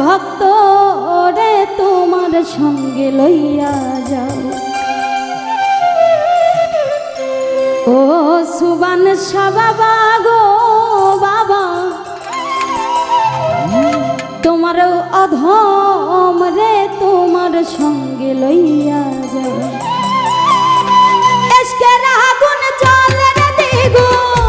ভক্ত রে, তোমার সঙ্গে লইয়া যাও। ও সুবান সাবাবা গো বাবা, তোমার অধম রে, তোমার সঙ্গে লইয়া যাও। এসকে রাগুন চলে দিগুন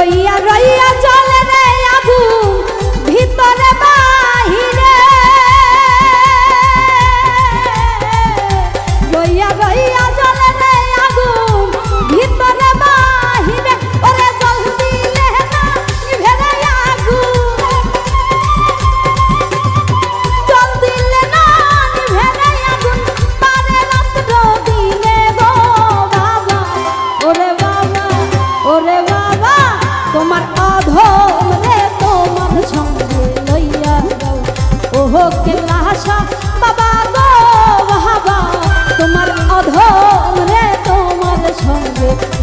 রইয়া রইয়া চল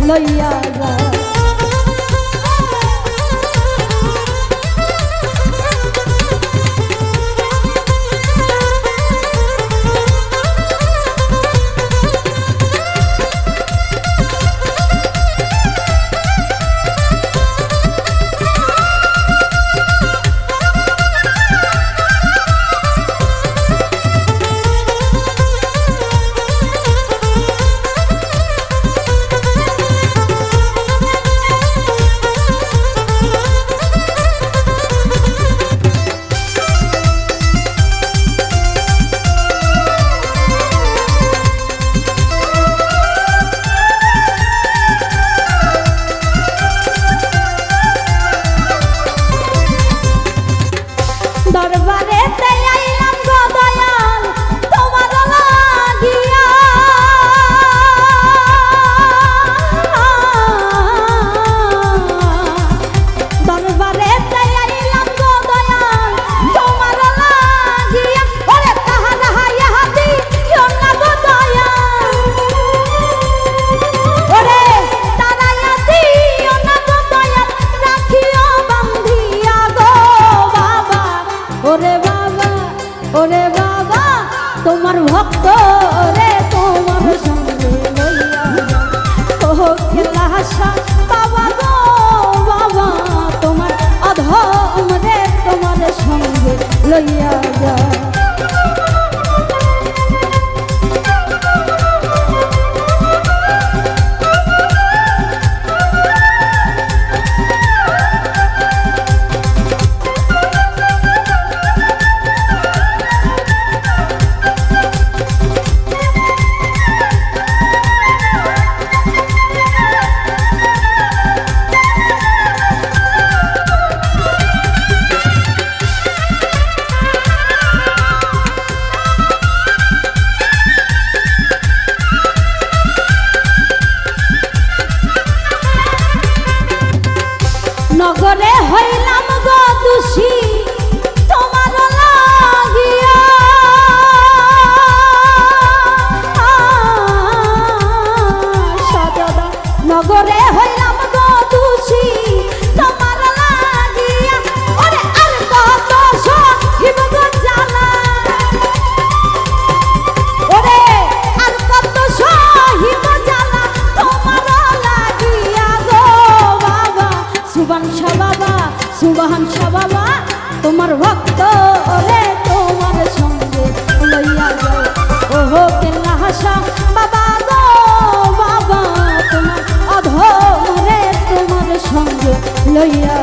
লইয়া নগরে হইলাম গো দোষী তোমার লাগিয়া। নগরে হইলাম সুবান শাহ বাবা সুবাহান শাহ বাবা, তোমার ভক্ত ওরে তোমার সঙ্গে লইয়া যাও। ওহো কেল্লা হাসা, বাবা গো, বাবা, তোমার অধরে তোমার সঙ্গে লইয়া